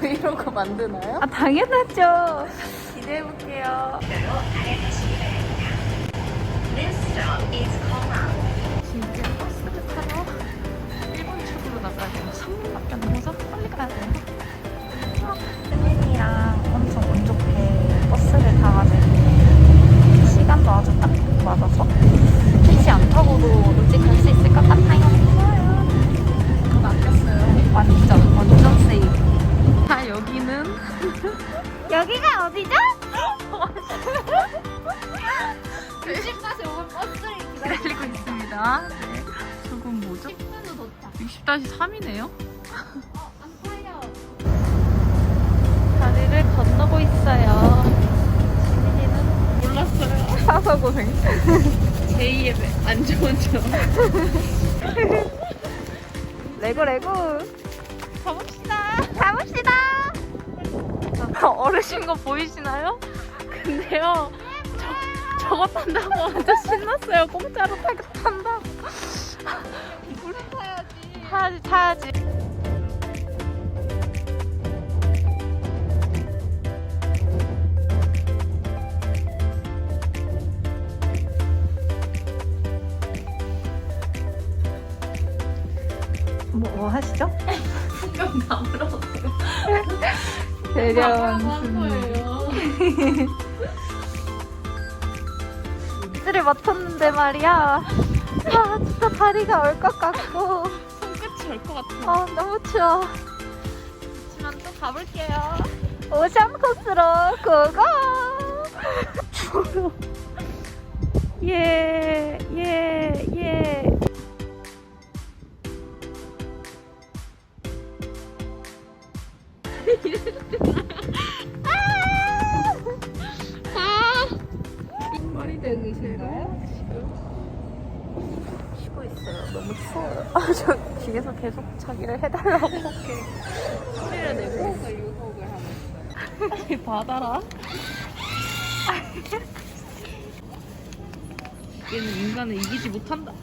브이로그 만드나요? 아 당연하죠. 기대해볼게요. 지금 버스를 타러 일본 쪽으로 나가야 돼요. 3분밖에 안 남아서 빨리 가야 돼요. 혜민이랑 엄청 운 좋게 버스를 타가지고 시간도 아주 딱 맞아서 택시 안 타고도 일찍 갈 수 있을 것 같아요. 돈 제2의 안 좋은 점. 레고 레고. 가봅시다. 가봅시다. 어르신 거 보이시나요? 근데요, 저, 저거 탄다고 완전 신났어요. 공짜로 타게 탄다고. 우리 타야지. 타야지, 타야지. 뭐, 하시죠? 풍경 나무라고 대련. 거예요. 를 맡았는데 말이야. 아 진짜 다리가 얼 것 같고. 손끝이 올 것 같아요. 아 너무 추워. 하지만 또 가볼게요. 오션 코스로 고고. 추워요. 예, 예, 예. 추워요. 아, 저 뒤에서 계속 자기를 해달라고. 소리를 내면서 유혹을 하는 아니 받아라 얘는 인간을 이기지 못한다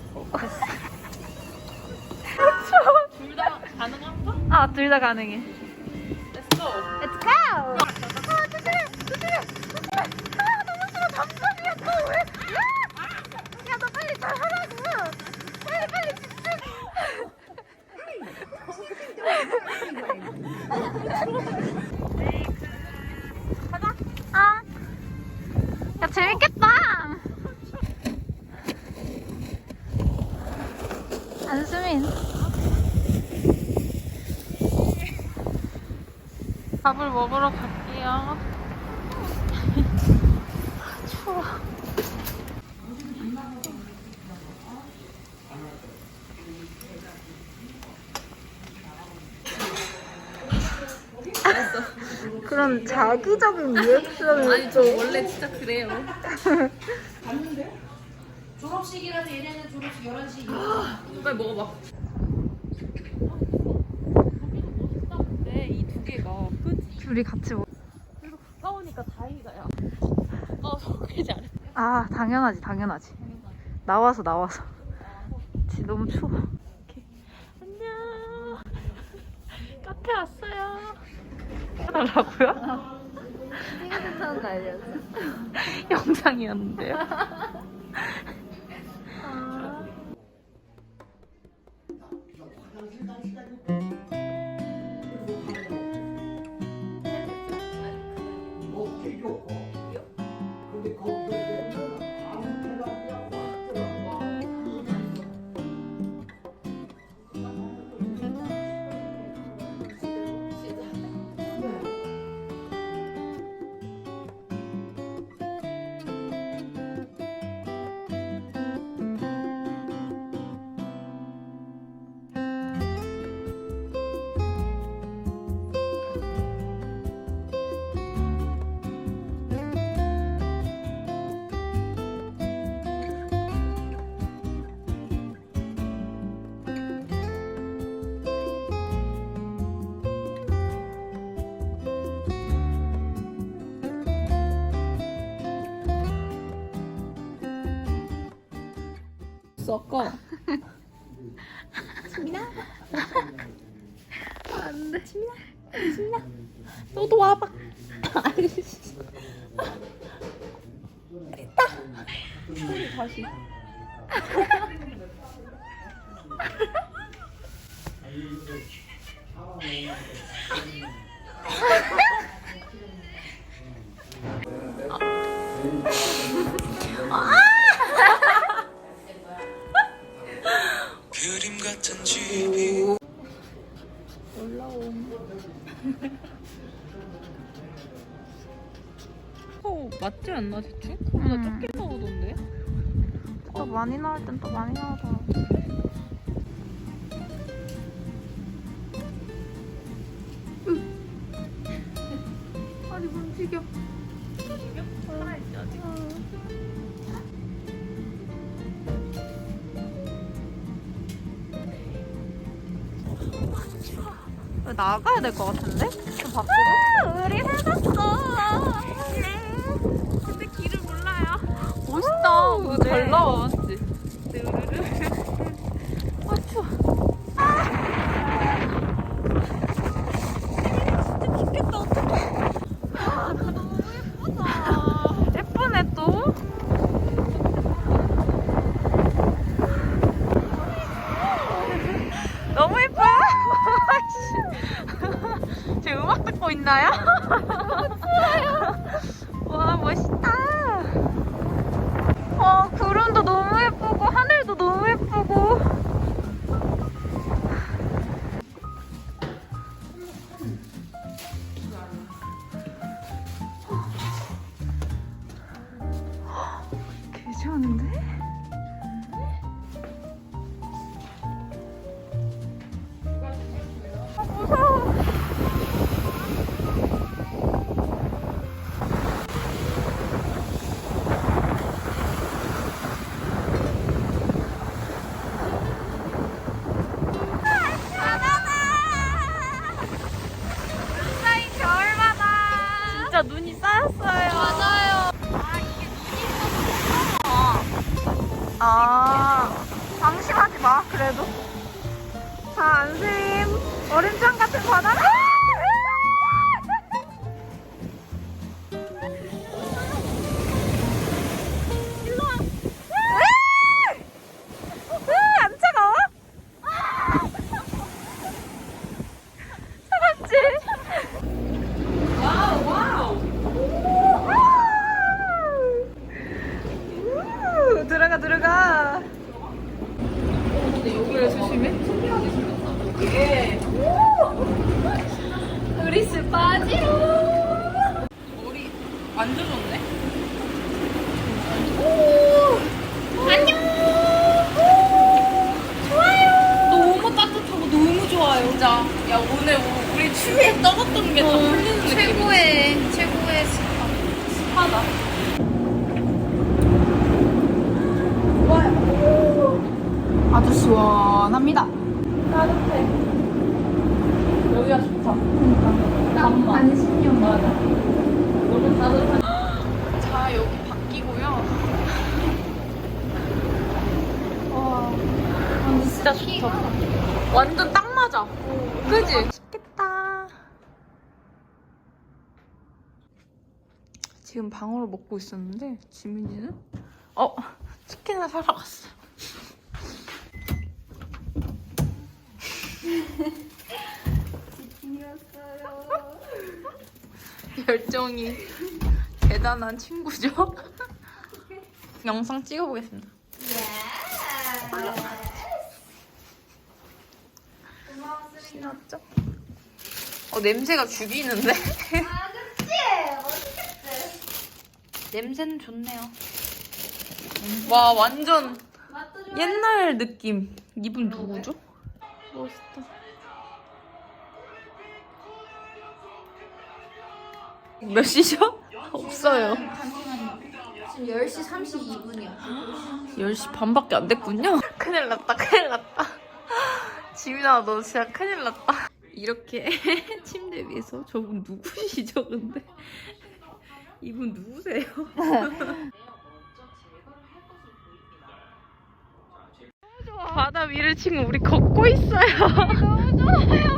둘 다 가능한가? 아, 둘 다 가능해. 재밌겠다! 안수민. 밥을 먹으러 갈게요 그런 자기적인 리액션을 아니 저 원래 진짜 그래요. 졸업식이라서 얘네는 졸업식 11시 빨리 먹어봐. 근데 이두 개가. 끝 둘이 같이 먹... 그리고 가까우니까 다행이다 야. 가까워서 그러지 않았어 아 당연하지 당연하지. 나와서 나와서. 지 너무 추워. 안녕. 카페 왔어요 해달라고요? 거 알려줘 영상이었는데요 섞어 안돼 신나. 너도 와봐. 됐다. 소리 다시. 어, 맞지 않나 대충? 그보다 적게 나오던데? 또 많이 나올 땐 또 많이 나오더라. 아니 움직여. 살아있지 아직. 왜 나가야 될 것 같은데? 좀 밖으로? 우리 해봤어. 그거 잘 나왔지. 아 추워. 진짜 죽겠다 어떡해. 아 너무 예쁘다. 예쁘네 또. 너무 예뻐요. 씨. 지금 음악 듣고 있나요? 아 방심하지 마 그래도. 자 안심 얼음장 같은 바다. 게 다 풀리는. 최고의 최고의 스파 스파다. 아주 시원합니다 따뜻해. 여기가 좋다. 딱 반신욕 맞아. 너무 따뜻한. 자 여기 바뀌고요. 와 진짜 좋다. 완전 딱 맞아. 그지? 맛있겠다 지금 방어를 먹고 있었는데 지민이는? 어 치킨을 사러 갔어. 열정이 대단한 친구죠? 영상 찍어보겠습니다. 신났죠? 어 냄새가 죽이는데? 냄새는 좋네요. 와 완전 옛날 느낌. 이분 누구죠? 멋있다. 몇 시죠? 없어요. 지금 10시 32분이야. 10시 반밖에 안 됐군요. 큰일 났다, 큰일 났다. 지민아, 너 진짜 큰일 났다. 이렇게 침대 위에서 저분 누구시죠, 근데? 이분 누구세요? 바다 아, 미를 지금 우리 걷고 있어요. 너무 좋아요.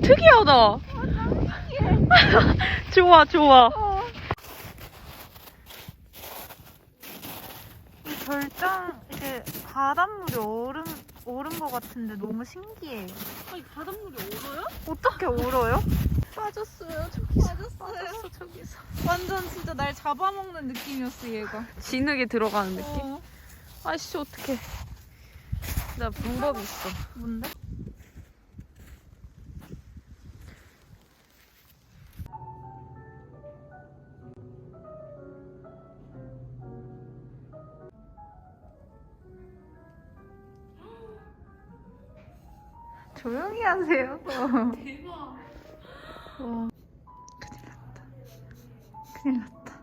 특이하다. 좋아, 좋아. 이 절정, 이게 바닷물이 오른, 오른 것 같은데 너무 신기해요. 아니 바닷물이 얼어요? 어떻게 울어요? 빠졌어요. 저기 빠졌어요. 빠졌어, 저기서. 완전 진짜 날 잡아먹는 느낌이었어 얘가. 진흙에 들어가는 느낌. 어. 아이씨, 어떡해. 나 방법이 있어. 뭔데? 하세요. 대박. 와. 큰일 났다. 큰일 났다.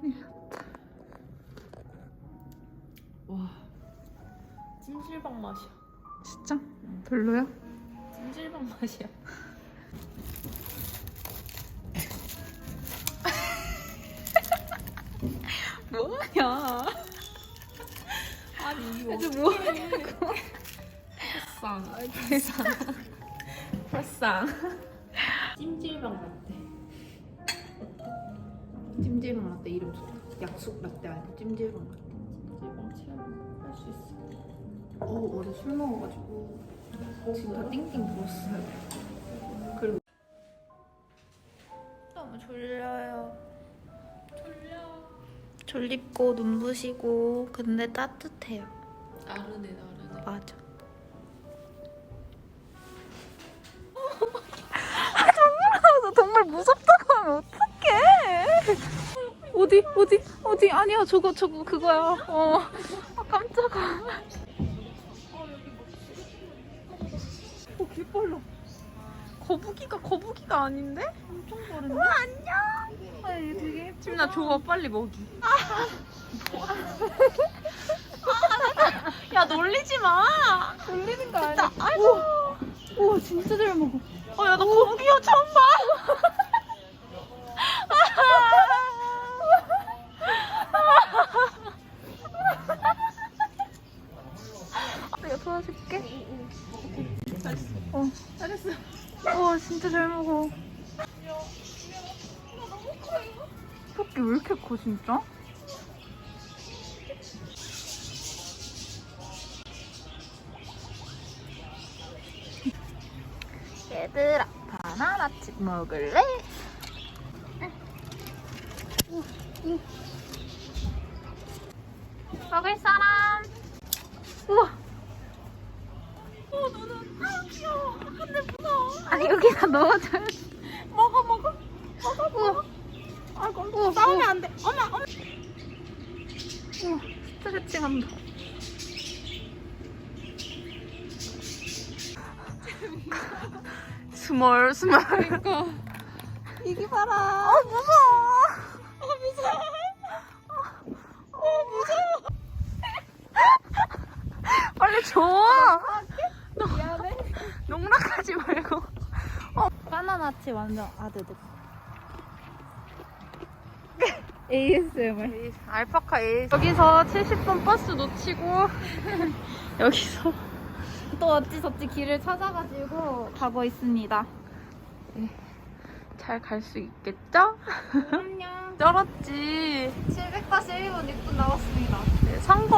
큰일 났다. 와. 찜질방 맛이야. 진짜? 별로야? 찜질방 맛이야. 뭐야? 아니 이거 이제 뭐? 불쌍. 불쌍. 불쌍. 찜질방 라떼. 찜질방 라떼 이름 좋다. 약속 라떼 아니고 찜질방 라떼. 찜질방 체험할 수 있어. 어 어제 술 먹어가지고 지금 다 띵띵 부었어요. 그리고 너무 졸려요. 졸려. 졸립고 눈부시고 근데 따뜻해요. 나르네 나르네. 맞아. 아, 아니야 저거 저거 그거야. 어. 아 깜짝아. 어 개빨라. 거북이가 거북이가 아닌데? 엄청 빠른데? 와 안녕. 아 얘 되게 예쁘다. 지민아 줘봐 빨리 먹이. 야 놀리지 마. 놀리는 거 아니야? 아이고. 우와 진짜 잘 먹어. 어야나 거북이야 처음 봐. 진짜 잘 먹어. 토끼 왜 이렇게 커, 진짜? 얘들아, 바나나칩 먹을래? 먹을 사람. 우와. 아니 여기다 넣어줘야지. 먹어 먹어. 우와. 아이고 우와. 싸우면 안 돼. 엄마 엄마. 우와. 스트레칭 한다. 스멀 스멀. 이기 봐라. 어 무서워. 어 무서워. 어 무서워. 빨리 줘. 미안해. 농락하지 말 고. 바나나치 완전 아드득. ASMR. 알파카 A. 여기서 70분 버스 놓치고 여기서 또 어찌저찌 길을 찾아가지고 가고 있습니다. 잘 갈 수 있겠죠? 안녕. 쩔었지. 741분 6분 남았습니다. 네, 성공.